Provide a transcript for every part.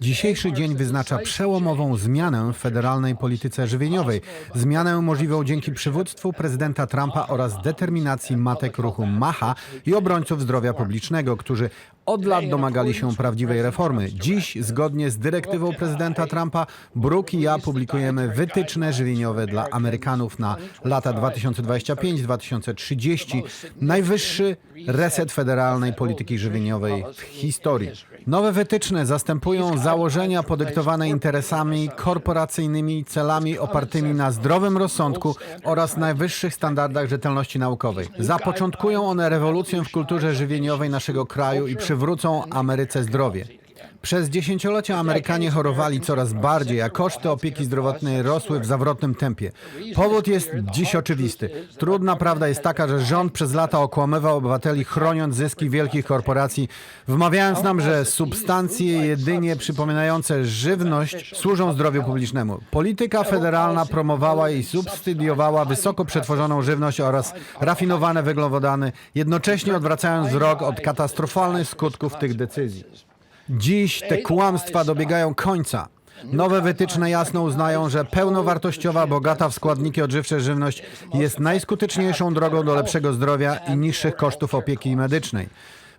Dzisiejszy dzień wyznacza przełomową zmianę w federalnej polityce żywieniowej. Zmianę możliwą dzięki przywództwu prezydenta Trumpa oraz determinacji matek ruchu Maha i obrońców zdrowia publicznego, którzy od lat domagali się prawdziwej reformy. Dziś, zgodnie z dyrektywą prezydenta Trumpa, Brook i ja publikujemy wytyczne żywieniowe dla Amerykanów na lata 2025-2030. Najwyższy reset federalnej polityki żywieniowej w historii. Nowe wytyczne zastępują założenia podyktowane interesami korporacyjnymi, celami opartymi na zdrowym rozsądku oraz najwyższych standardach rzetelności naukowej. Zapoczątkują one rewolucję w kulturze żywieniowej naszego kraju i przywrócą Ameryce zdrowie. Przez dziesięciolecia Amerykanie chorowali coraz bardziej, a koszty opieki zdrowotnej rosły w zawrotnym tempie. Powód jest dziś oczywisty. Trudna prawda jest taka, że rząd przez lata okłamywał obywateli, chroniąc zyski wielkich korporacji, wmawiając nam, że substancje jedynie przypominające żywność służą zdrowiu publicznemu. Polityka federalna promowała i subsydiowała wysoko przetworzoną żywność oraz rafinowane węglowodany, jednocześnie odwracając wzrok od katastrofalnych skutków tych decyzji. Dziś te kłamstwa dobiegają końca. Nowe wytyczne jasno uznają, że pełnowartościowa, bogata w składniki odżywcze żywność jest najskuteczniejszą drogą do lepszego zdrowia i niższych kosztów opieki medycznej.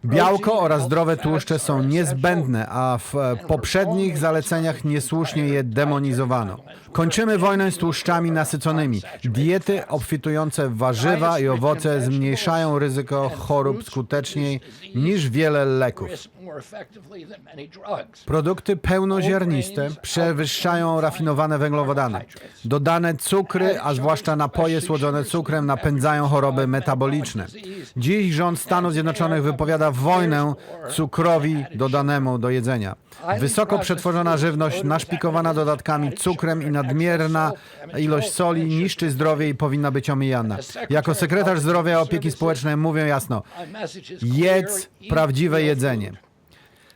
Białko oraz zdrowe tłuszcze są niezbędne, a w poprzednich zaleceniach niesłusznie je demonizowano. Kończymy wojnę z tłuszczami nasyconymi. Diety obfitujące w warzywa i owoce zmniejszają ryzyko chorób skuteczniej niż wiele leków. Produkty pełnoziarniste przewyższają rafinowane węglowodany. Dodane cukry, a zwłaszcza napoje słodzone cukrem, napędzają choroby metaboliczne. Dziś rząd Stanów Zjednoczonych wypowiada wojnę cukrowi dodanemu do jedzenia. Wysoko przetworzona żywność naszpikowana dodatkami cukrem i nadmierna ilość soli niszczy zdrowie i powinna być omijana. Jako sekretarz zdrowia i opieki społecznej mówię jasno, jedz prawdziwe jedzenie.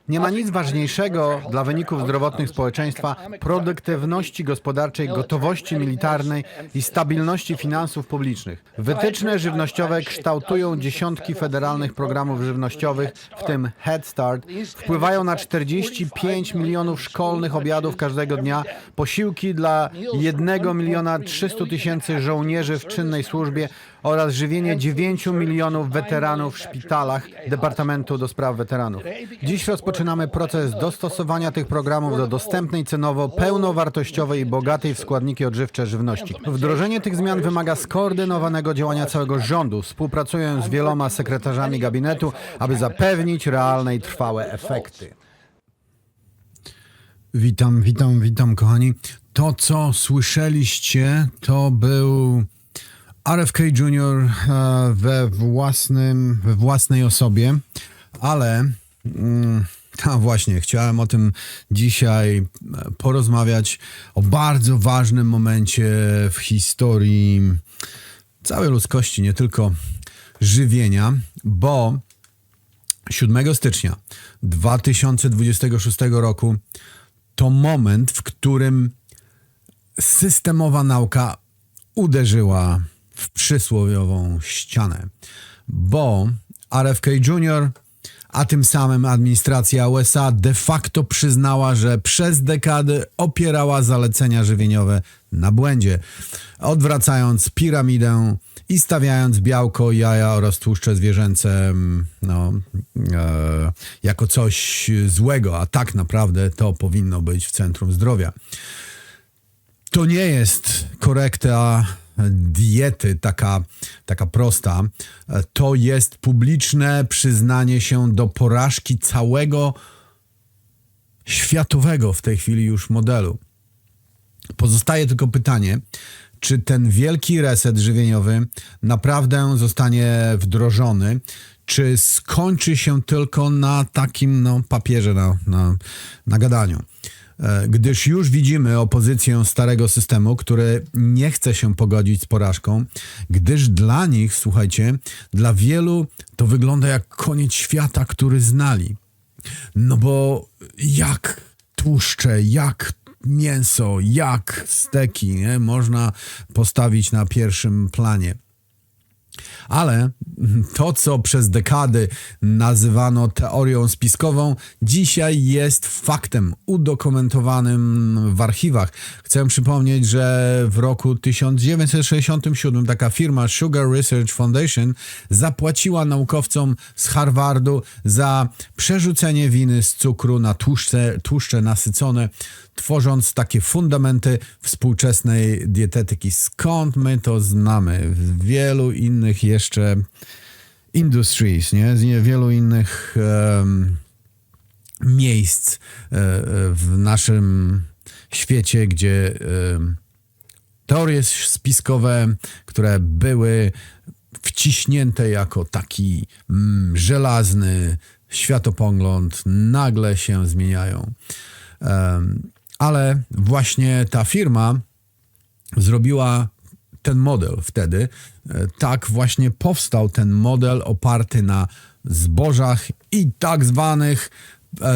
Nie ma nic ważniejszego dla wyników zdrowotnych społeczeństwa, produktywności gospodarczej, gotowości militarnej i stabilności finansów publicznych. Wytyczne żywnościowe kształtują dziesiątki federalnych programów żywnościowych, w tym Head Start. Wpływają na 45 milionów szkolnych obiadów każdego dnia, posiłki dla 1 miliona 300 tysięcy żołnierzy w czynnej służbie oraz żywienie 9 milionów weteranów w szpitalach Departamentu do Spraw Weteranów. Dziś rozpoczynamy proces dostosowania tych programów do dostępnej cenowo, pełnowartościowej i bogatej w składniki odżywcze żywności. Wdrożenie tych zmian wymaga skoordynowanego działania całego rządu, współpracując z wieloma sekretarzami gabinetu, aby zapewnić realne i trwałe efekty. Witam, witam, witam, kochani. To, co słyszeliście, to był RFK Jr. e, we, własnym, we własnej osobie, ale mm, a właśnie, chciałem o tym dzisiaj e, porozmawiać, o bardzo ważnym momencie w historii całej ludzkości, nie tylko żywienia, bo 7 stycznia 2026 roku to moment, w którym systemowa nauka uderzyła w przysłowiową ścianę, bo RFK Jr., a tym samym administracja USA de facto przyznała, że przez dekady opierała zalecenia żywieniowe na błędzie, odwracając piramidę i stawiając białko, jaja oraz tłuszcze zwierzęce mm, no, e, jako coś złego, a tak naprawdę to powinno być w centrum zdrowia to nie jest korekta diety taka, taka prosta. To jest publiczne przyznanie się do porażki całego światowego w tej chwili już modelu. Pozostaje tylko pytanie, czy ten wielki reset żywieniowy naprawdę zostanie wdrożony, czy skończy się tylko na takim no, papierze, na, na, na gadaniu E, gdyż już widzimy opozycję starego systemu, który nie chce się pogodzić z porażką, gdyż dla nich, słuchajcie, dla wielu to wygląda jak koniec świata, który znali. No bo jak tłuszcze, jak mięso, jak steki nie? można postawić na pierwszym planie. Ale to, co przez dekady nazywano teorią spiskową, dzisiaj jest faktem udokumentowanym w archiwach. Chcę przypomnieć, że w roku 1967 taka firma Sugar Research Foundation zapłaciła naukowcom z Harvardu za przerzucenie winy z cukru na tłuszcze, tłuszcze nasycone, tworząc takie fundamenty współczesnej dietetyki. Skąd my to znamy? W wielu innych jeszcze industries, nie? Z wielu innych um, miejsc e, w naszym świecie, gdzie um, teorie spiskowe, które były wciśnięte jako taki mm, żelazny światopogląd, nagle się zmieniają. Um, ale właśnie ta firma zrobiła ten model wtedy. E, tak właśnie powstał ten model oparty na zbożach i tak zwanych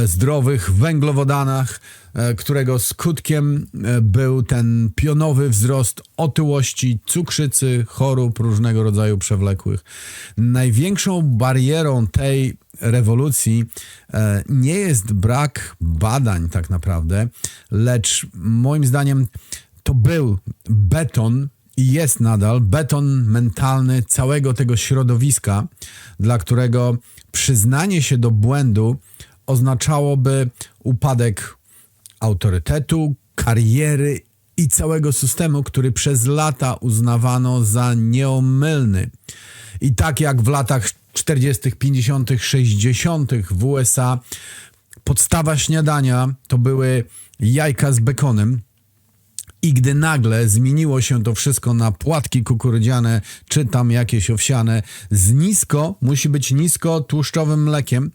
zdrowych węglowodanach, e, którego skutkiem był ten pionowy wzrost otyłości, cukrzycy, chorób różnego rodzaju przewlekłych. Największą barierą tej rewolucji nie jest brak badań tak naprawdę, lecz moim zdaniem to był beton i jest nadal beton mentalny całego tego środowiska, dla którego przyznanie się do błędu oznaczałoby upadek autorytetu, kariery i całego systemu, który przez lata uznawano za nieomylny. I tak jak w latach 40., 50., 60. w USA podstawa śniadania to były jajka z bekonem, i gdy nagle zmieniło się to wszystko na płatki kukurydziane, czy tam jakieś owsiane, z nisko, musi być nisko tłuszczowym mlekiem,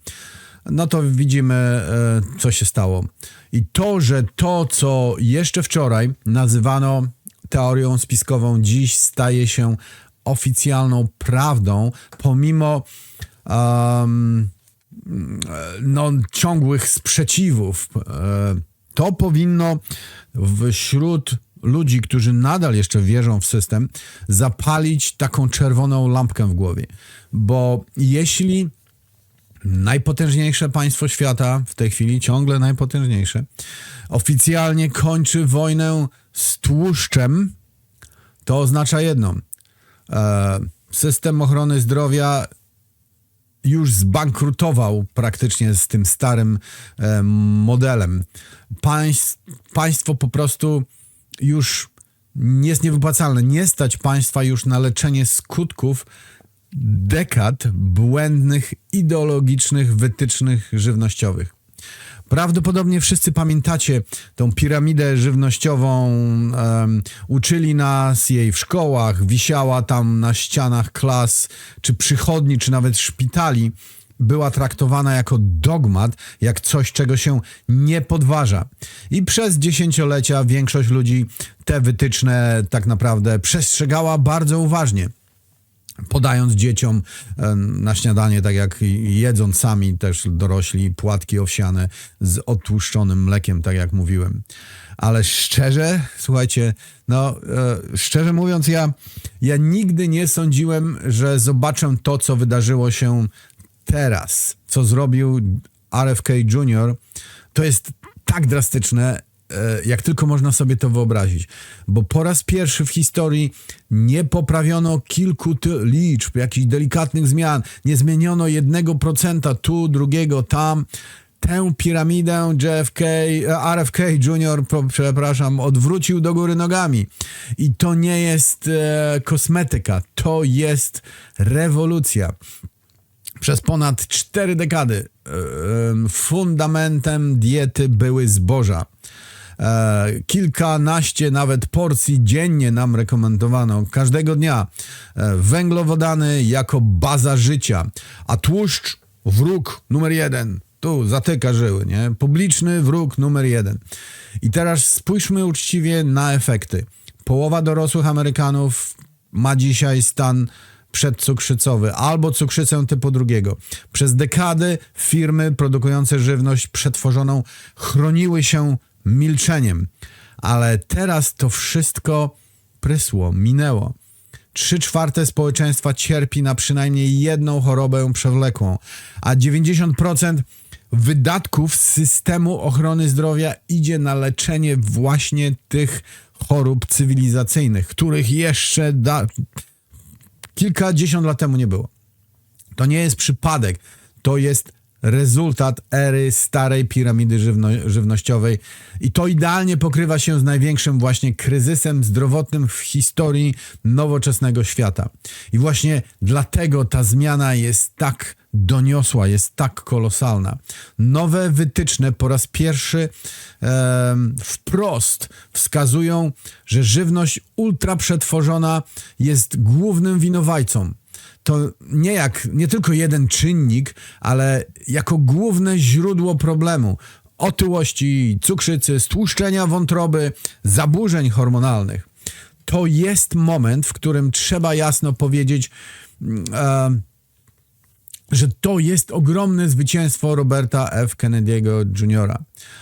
no to widzimy, e, co się stało. I to, że to, co jeszcze wczoraj nazywano teorią spiskową, dziś staje się oficjalną prawdą, pomimo um, no, ciągłych sprzeciwów. E, to powinno wśród ludzi, którzy nadal jeszcze wierzą w system, zapalić taką czerwoną lampkę w głowie. Bo jeśli najpotężniejsze państwo świata, w tej chwili ciągle najpotężniejsze, oficjalnie kończy wojnę z tłuszczem, to oznacza jedno. E, system ochrony zdrowia już zbankrutował praktycznie z tym starym e, modelem. Państw, państwo po prostu już jest niewypłacalne. Nie stać państwa już na leczenie skutków dekad błędnych, ideologicznych wytycznych żywnościowych. Prawdopodobnie wszyscy pamiętacie tą piramidę żywnościową. Um, uczyli nas jej w szkołach, wisiała tam na ścianach klas, czy przychodni, czy nawet szpitali. Była traktowana jako dogmat, jak coś, czego się nie podważa. I przez dziesięciolecia większość ludzi te wytyczne tak naprawdę przestrzegała bardzo uważnie podając dzieciom na śniadanie, tak jak jedzą sami też dorośli, płatki owsiane z odtłuszczonym mlekiem, tak jak mówiłem. Ale szczerze, słuchajcie, no e, szczerze mówiąc, ja, ja nigdy nie sądziłem, że zobaczę to, co wydarzyło się teraz, co zrobił RFK Jr. To jest tak drastyczne, jak tylko można sobie to wyobrazić. Bo po raz pierwszy w historii nie poprawiono kilku liczb, jakichś delikatnych zmian, nie zmieniono jednego procenta tu, drugiego tam. Tę piramidę JFK, e, RFK Jr., przepraszam, odwrócił do góry nogami. I to nie jest e, kosmetyka, to jest rewolucja. Przez ponad cztery dekady e, fundamentem diety były zboża. E, kilkanaście nawet porcji dziennie nam rekomendowano każdego dnia. E, węglowodany jako baza życia, a tłuszcz wróg numer jeden. Tu zatyka żyły, nie? Publiczny wróg numer jeden. I teraz spójrzmy uczciwie na efekty. Połowa dorosłych Amerykanów ma dzisiaj stan przedcukrzycowy albo cukrzycę typu drugiego. Przez dekady firmy produkujące żywność przetworzoną chroniły się milczeniem. Ale teraz to wszystko prysło, minęło. 3 czwarte społeczeństwa cierpi na przynajmniej jedną chorobę przewlekłą, a 90% wydatków systemu ochrony zdrowia idzie na leczenie właśnie tych chorób cywilizacyjnych, których jeszcze da... kilkadziesiąt lat temu nie było. To nie jest przypadek, to jest rezultat ery starej piramidy żywno żywnościowej i to idealnie pokrywa się z największym właśnie kryzysem zdrowotnym w historii nowoczesnego świata. I właśnie dlatego ta zmiana jest tak doniosła, jest tak kolosalna. Nowe wytyczne po raz pierwszy e, wprost wskazują, że żywność ultraprzetworzona jest głównym winowajcą to nie jak nie tylko jeden czynnik, ale jako główne źródło problemu otyłości, cukrzycy, stłuszczenia wątroby, zaburzeń hormonalnych. To jest moment, w którym trzeba jasno powiedzieć, e, że to jest ogromne zwycięstwo Roberta F. Kennedy'ego Jr.,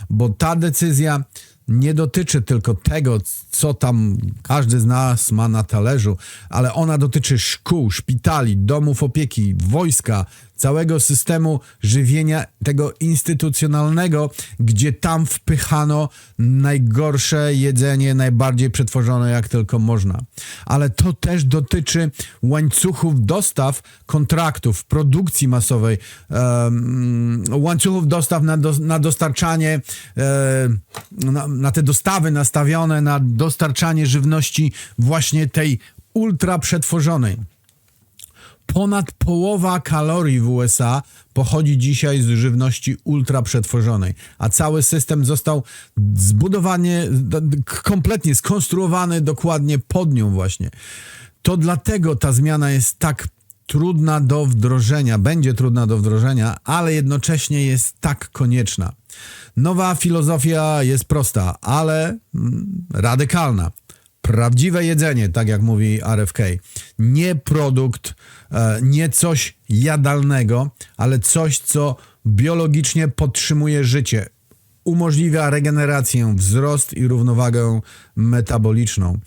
bo ta decyzja nie dotyczy tylko tego, co tam każdy z nas ma na talerzu, ale ona dotyczy szkół, szpitali, domów opieki, wojska, całego systemu żywienia tego instytucjonalnego, gdzie tam wpychano najgorsze jedzenie, najbardziej przetworzone jak tylko można. Ale to też dotyczy łańcuchów dostaw, kontraktów, produkcji masowej, um, łańcuchów dostaw na, do, na dostarczanie, na, na te dostawy nastawione na dostarczanie żywności właśnie tej ultra przetworzonej. Ponad połowa kalorii w USA pochodzi dzisiaj z żywności ultra przetworzonej, a cały system został zbudowany, kompletnie skonstruowany dokładnie pod nią właśnie. To dlatego ta zmiana jest tak trudna do wdrożenia, będzie trudna do wdrożenia, ale jednocześnie jest tak konieczna. Nowa filozofia jest prosta, ale mm, radykalna. Prawdziwe jedzenie, tak jak mówi RFK. Nie produkt, e, nie coś jadalnego, ale coś, co biologicznie podtrzymuje życie, umożliwia regenerację, wzrost i równowagę metaboliczną.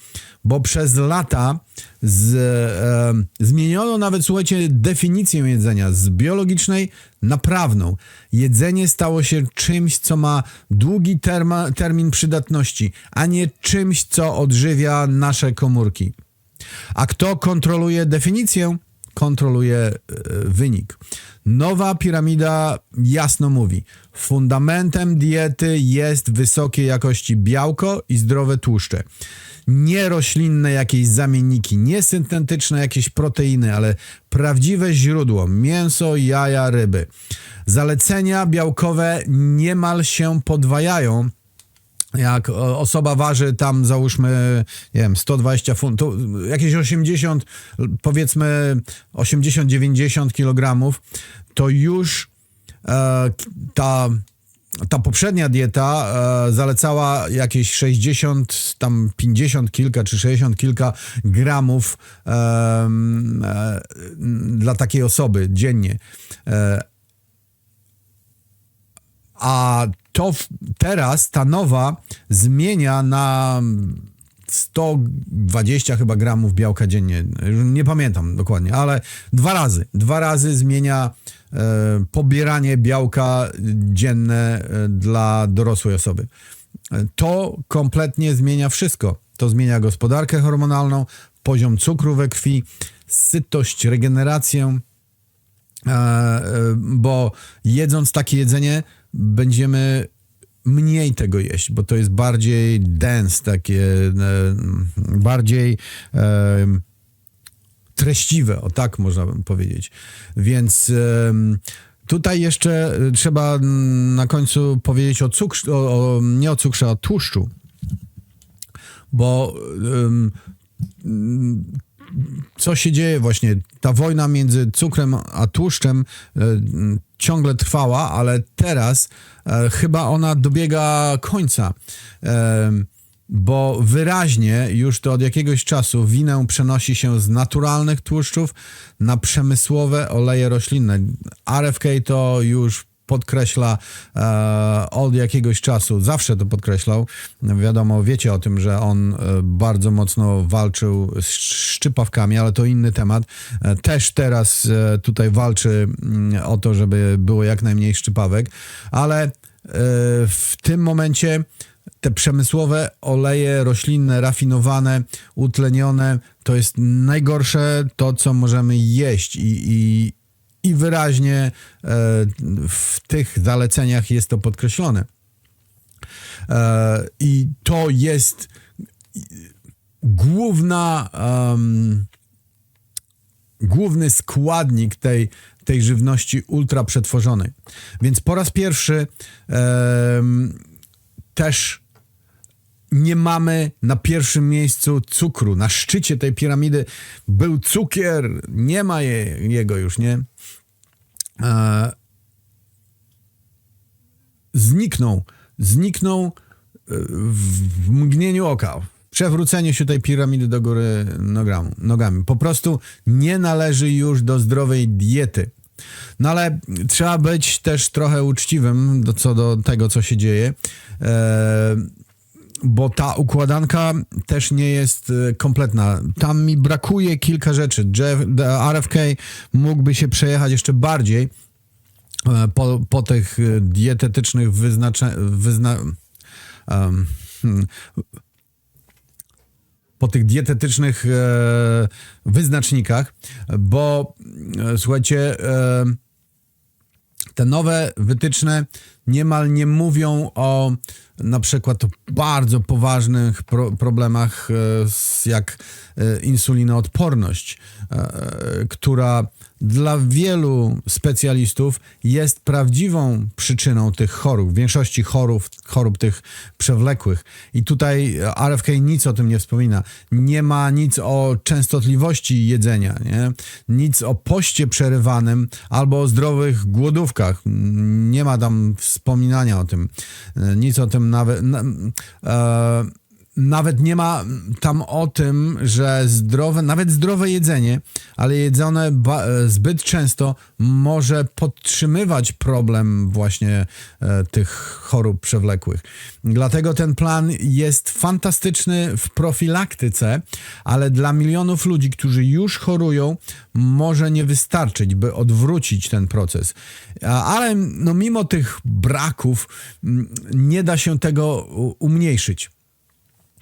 Bo przez lata z, e, zmieniono nawet, słuchajcie, definicję jedzenia z biologicznej na prawną. Jedzenie stało się czymś, co ma długi terma, termin przydatności, a nie czymś, co odżywia nasze komórki. A kto kontroluje definicję? Kontroluje e, wynik. Nowa piramida jasno mówi: fundamentem diety jest wysokiej jakości białko i zdrowe tłuszcze. Nie roślinne jakieś zamienniki, nie syntetyczne jakieś proteiny, ale prawdziwe źródło mięso, jaja, ryby. Zalecenia białkowe niemal się podwajają jak osoba waży tam załóżmy, nie wiem, 120 funtów, jakieś 80, powiedzmy 80-90 kg, to już e, ta ta poprzednia dieta e, zalecała jakieś 60, tam 50 kilka czy 60 kilka gramów e, e, dla takiej osoby dziennie. E, a to teraz ta nowa zmienia na 120 chyba gramów białka dziennie. Nie pamiętam dokładnie, ale dwa razy. Dwa razy zmienia e, pobieranie białka dzienne e, dla dorosłej osoby. To kompletnie zmienia wszystko. To zmienia gospodarkę hormonalną, poziom cukru we krwi, sytość, regenerację, e, e, bo jedząc takie jedzenie będziemy mniej tego jeść, bo to jest bardziej dense, takie e, bardziej e, treściwe, o tak można powiedzieć. Więc e, tutaj jeszcze trzeba na końcu powiedzieć o cukrze, nie o cukrze, a tłuszczu, bo co się dzieje właśnie, ta wojna między cukrem a tłuszczem e, ciągle trwała, ale teraz e, chyba ona dobiega końca. E, bo wyraźnie już to od jakiegoś czasu winę przenosi się z naturalnych tłuszczów na przemysłowe oleje roślinne. RFK to już podkreśla e, od jakiegoś czasu, zawsze to podkreślał. Wiadomo, wiecie o tym, że on e, bardzo mocno walczył z szczypawkami, ale to inny temat. E, też teraz e, tutaj walczy mm, o to, żeby było jak najmniej szczypawek, ale w tym momencie te przemysłowe oleje roślinne, rafinowane, utlenione, to jest najgorsze to, co możemy jeść i, i, i wyraźnie e, w tych zaleceniach jest to podkreślone. E, I to jest główna, em, główny składnik tej, tej żywności ultra przetworzonej. Więc po raz pierwszy em, też nie mamy na pierwszym miejscu cukru. Na szczycie tej piramidy był cukier, nie ma je, jego już, nie? E, zniknął, zniknął e, w, mgnieniu oka. W przewróceniu się tej piramidy do góry nogami, nogami. Po prostu nie należy już do zdrowej diety. No ale trzeba być też trochę uczciwym do, co do tego, co się dzieje. E, bo ta układanka też nie jest e, kompletna. Tam mi brakuje kilka rzeczy. Jeff, RFK mógłby się przejechać jeszcze bardziej e, po, po tych e, dietetycznych wyznaczeniach. Wyzna, um, po tych dietetycznych e, wyznacznikach, bo e, słuchajcie, e, te nowe wytyczne niemal nie mówią o na przykład bardzo poważnych pro, problemach, e, jak e, insulinoodporność, e, która dla wielu specjalistów jest prawdziwą przyczyną tych chorób, większości chorób, chorób tych przewlekłych. I tutaj RFK nic o tym nie wspomina. Nie ma nic o częstotliwości jedzenia, nie? nic o poście przerywanym albo o zdrowych głodówkach. Nie ma tam wspominania o tym. Nic o tym nawet. na- E, nawet nie ma tam o tym, że zdrowe, nawet zdrowe jedzenie, ale jedzone e, zbyt często może podtrzymywać problem właśnie e, tych chorób przewlekłych. Dlatego ten plan jest fantastyczny w profilaktyce, ale dla milionów ludzi, którzy już chorują, może nie wystarczyć, by odwrócić ten proces. Ale no, mimo tych braków mm, nie da się tego umniejszyć.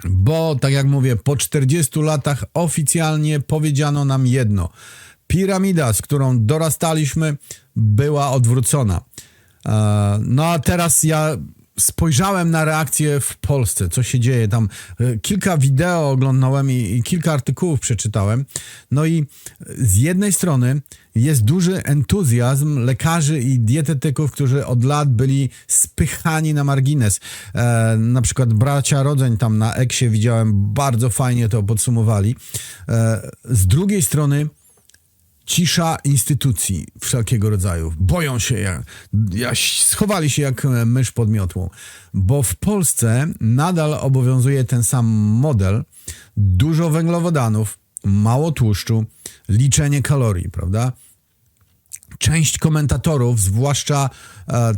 Bo, tak jak mówię, po 40 latach oficjalnie powiedziano nam jedno. Piramida, z którą dorastaliśmy, była odwrócona. E, No a teraz ja spojrzałem na reakcję w Polsce, co się dzieje. Tam e, kilka wideo oglądałem i, i kilka artykułów przeczytałem. No i z jednej strony jest duży entuzjazm lekarzy i dietetyków, którzy od lat byli spychani na margines. E, na przykład bracia Rodzeń tam na Eksie widziałem, bardzo fajnie to podsumowali. E, z drugiej strony cisza instytucji wszelkiego rodzaju. Boją się, jak, jak, schowali się jak e, mysz pod miotłą. Bo w Polsce nadal obowiązuje ten sam model. Dużo węglowodanów, mało tłuszczu, liczenie kalorii, prawda? część komentatorów, zwłaszcza e, e,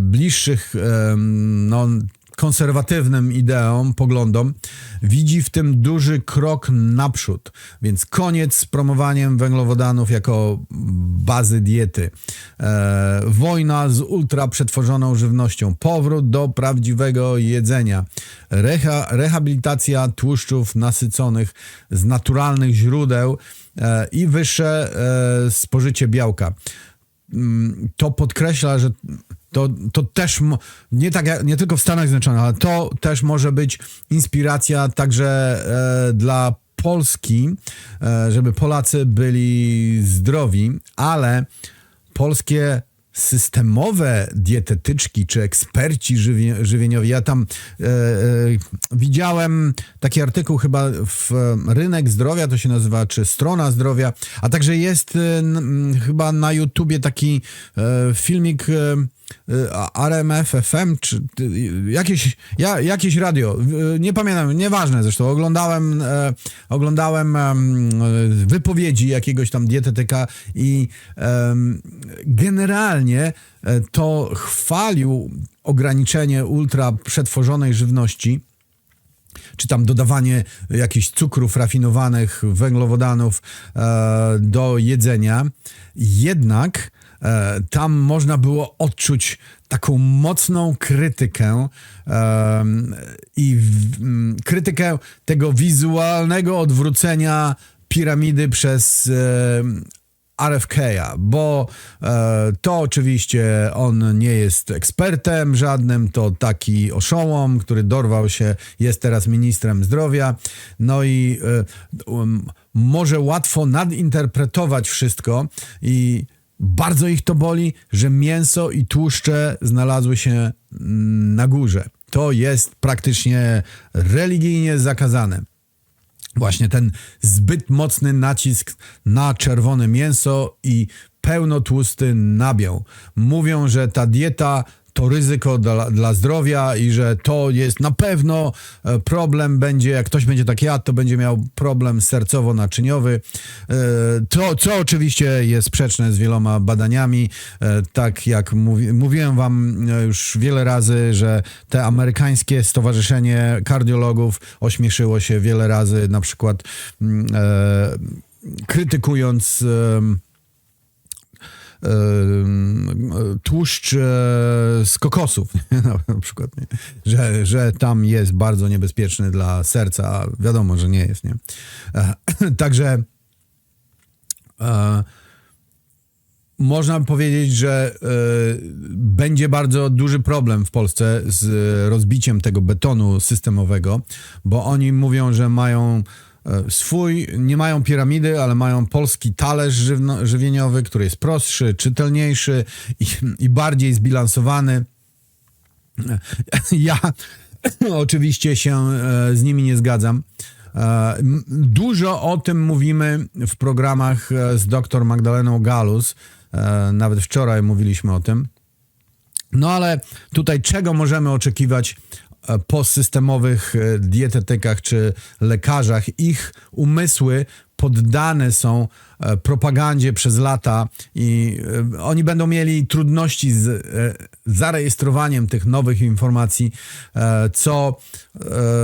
bliższych e, no, konserwatywnym ideom, poglądom, widzi w tym duży krok naprzód. Więc koniec z promowaniem węglowodanów jako bazy diety. E, wojna z ultra przetworzoną żywnością. Powrót do prawdziwego jedzenia. Reha, rehabilitacja tłuszczów nasyconych z naturalnych źródeł e, i wyższe e, spożycie białka mm, to podkreśla, że to, to też nie, tak, nie tylko w Stanach Zjednoczonych, ale to też może być inspiracja także e, dla Polski, e, żeby Polacy byli zdrowi, ale polskie systemowe dietetyczki czy eksperci żywie, żywieniowi. Ja tam e, e, widziałem taki artykuł chyba w e, Rynek Zdrowia, to się nazywa, czy Strona Zdrowia, a także jest e, chyba na YouTubie taki e, filmik e, RMF FM, czy y, jakieś, ja, jakieś radio, y, nie pamiętam, nieważne zresztą, oglądałem, e, oglądałem em, e, wypowiedzi jakiegoś tam dietetyka i em, generalnie e, to chwalił ograniczenie ultra przetworzonej żywności, czy tam dodawanie jakichś cukrów rafinowanych, węglowodanów e, do jedzenia. Jednak e, tam można było odczuć taką mocną krytykę e, i w, m, krytykę tego wizualnego odwrócenia piramidy przez e, RFK-a, bo e, to oczywiście on nie jest ekspertem żadnym, to taki oszołom, który dorwał się, jest teraz ministrem zdrowia, no i e, może łatwo nadinterpretować wszystko i bardzo ich to boli, że mięso i tłuszcze znalazły się mm, na górze. To jest praktycznie religijnie zakazane właśnie ten zbyt mocny nacisk na czerwone mięso i pełnotłusty nabiał. Mówią, że ta dieta to ryzyko dla, dla zdrowia i że to jest na pewno e, problem będzie, jak ktoś będzie tak jadł, to będzie miał problem sercowo-naczyniowy, E, to, co oczywiście jest sprzeczne z wieloma badaniami, E, tak jak mówi, mówiłem wam już wiele razy, że te amerykańskie stowarzyszenie kardiologów ośmieszyło się wiele razy, na przykład mm, krytykując tłuszcz e, z kokosów, nie? na przykład, nie? Że, że tam jest bardzo niebezpieczny dla serca, a wiadomo, że nie jest. Nie? E, Także e, można powiedzieć, że będzie bardzo duży problem w Polsce z rozbiciem tego betonu systemowego, bo oni mówią, że mają swój, nie mają piramidy, ale mają polski talerz żywno, żywieniowy, który jest prostszy, czytelniejszy i, i bardziej zbilansowany. Ja oczywiście się e, z nimi nie zgadzam. E, Dużo o tym mówimy w programach e, z dr Magdaleną Galus. E, Nawet wczoraj mówiliśmy o tym. No ale tutaj czego możemy oczekiwać e, po systemowych e, dietetykach czy lekarzach? Ich umysły poddane są e, propagandzie przez lata i oni będą mieli trudności z zarejestrowaniem tych nowych informacji, co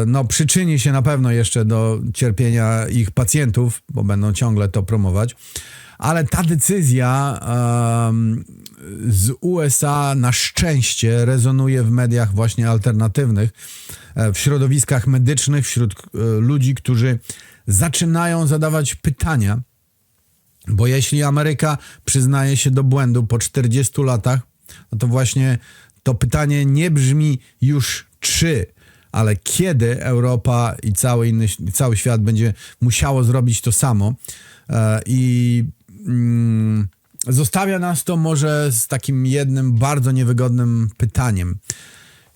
no, przyczyni się na pewno jeszcze do cierpienia ich pacjentów, bo będą ciągle to promować. Ale ta decyzja em, z USA na szczęście rezonuje w mediach właśnie alternatywnych, e, w środowiskach medycznych, wśród e, ludzi, którzy zaczynają zadawać pytania, bo jeśli Ameryka przyznaje się do błędu po 40 latach, no to właśnie to pytanie nie brzmi już czy, ale kiedy Europa i cały inny, cały świat będzie musiało zrobić to samo. E, I mm, zostawia nas to może z takim jednym bardzo niewygodnym pytaniem.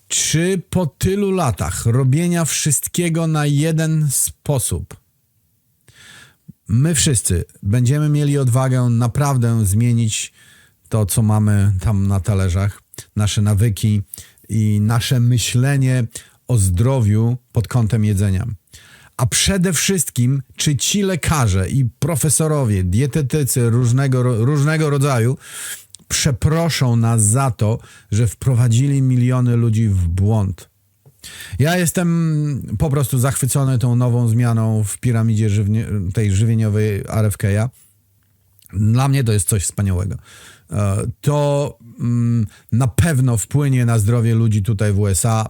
Czy po tylu latach robienia wszystkiego na jeden sposób, my wszyscy będziemy mieli odwagę naprawdę zmienić to, co mamy tam na talerzach, nasze nawyki i nasze myślenie o zdrowiu pod kątem jedzenia. A przede wszystkim, czy ci lekarze i profesorowie, dietetycy różnego, różnego rodzaju przeproszą nas za to, że wprowadzili miliony ludzi w błąd. Ja jestem po prostu zachwycony tą nową zmianą w piramidzie żywnie, tej żywieniowej RFK-a. Dla mnie to jest coś wspaniałego. E, To mm, na pewno wpłynie na zdrowie ludzi tutaj w USA,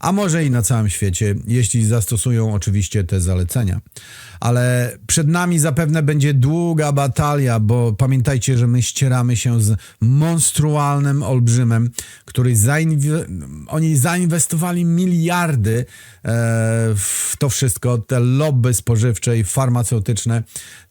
a może i na całym świecie, jeśli zastosują oczywiście te zalecenia. Ale przed nami zapewne będzie długa batalia, bo pamiętajcie, że my ścieramy się z monstrualnym olbrzymem, który zainwe- oni zainwestowali miliardy e, w to wszystko, te lobby spożywcze i farmaceutyczne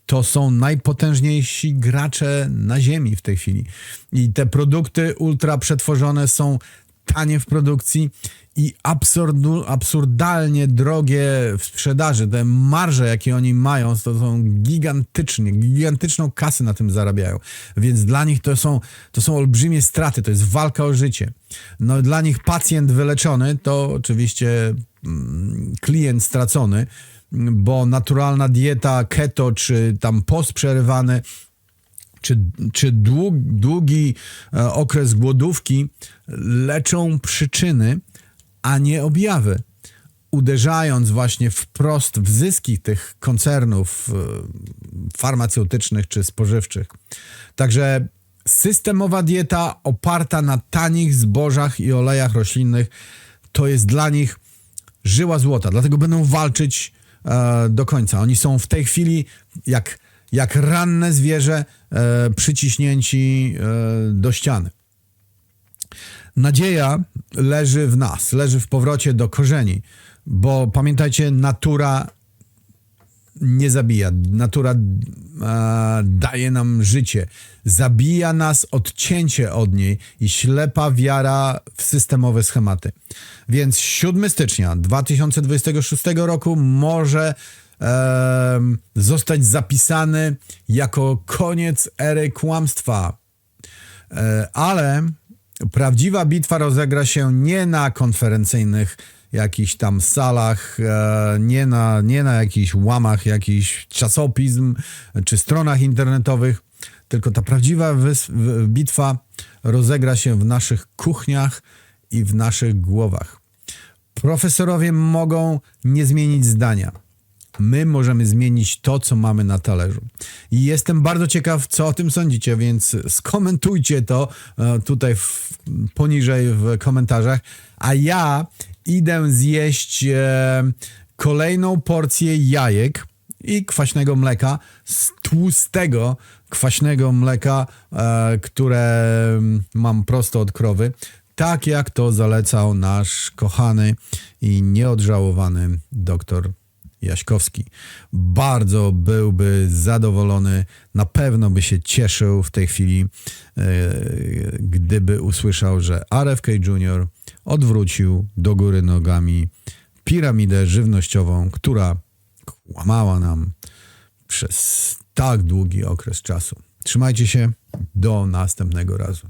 to są najpotężniejsi gracze na ziemi w tej chwili. I te produkty ultra przetworzone są tanie w produkcji i absurdu, absurdalnie drogie w sprzedaży. Te marże, jakie oni mają, to są gigantyczne, gigantyczną kasę na tym zarabiają. Więc dla nich to są, to są olbrzymie straty, to jest walka o życie. No dla nich pacjent wyleczony to oczywiście mm, klient stracony, bo naturalna dieta keto czy tam post przerywany czy, czy dług, długi e, okres głodówki leczą przyczyny, a nie objawy. Uderzając właśnie wprost w zyski tych koncernów e, farmaceutycznych czy spożywczych. Także systemowa dieta oparta na tanich zbożach i olejach roślinnych to jest dla nich żyła złota. Dlatego będą walczyć e, do końca. Oni są w tej chwili jak, jak ranne zwierzę e, przyciśnięci e, do ściany. Nadzieja leży w nas, leży w powrocie do korzeni, bo pamiętajcie, natura nie zabija. Natura e, daje nam życie. Zabija nas odcięcie od niej i ślepa wiara w systemowe schematy. Więc 7 stycznia 2026 roku może e, zostać zapisany jako koniec ery kłamstwa. E, ale prawdziwa bitwa rozegra się nie na konferencyjnych jakichś tam salach, e, nie na, nie na jakichś łamach jakichś czasopism czy stronach internetowych, tylko ta prawdziwa bitwa rozegra się w naszych kuchniach i w naszych głowach. Profesorowie mogą nie zmienić zdania. My możemy zmienić to, co mamy na talerzu. I jestem bardzo ciekaw, co o tym sądzicie, więc skomentujcie to e, tutaj w, poniżej w komentarzach. A ja idę zjeść e, kolejną porcję jajek i kwaśnego mleka z tłustego kwaśnego mleka, e, które mam prosto od krowy. Tak jak to zalecał nasz kochany i nieodżałowany doktor Jaśkowski. Bardzo byłby zadowolony, na pewno by się cieszył w tej chwili, e, gdyby usłyszał, że RFK Jr. odwrócił do góry nogami piramidę żywnościową, która kłamała nam przez tak długi okres czasu. Trzymajcie się, do następnego razu.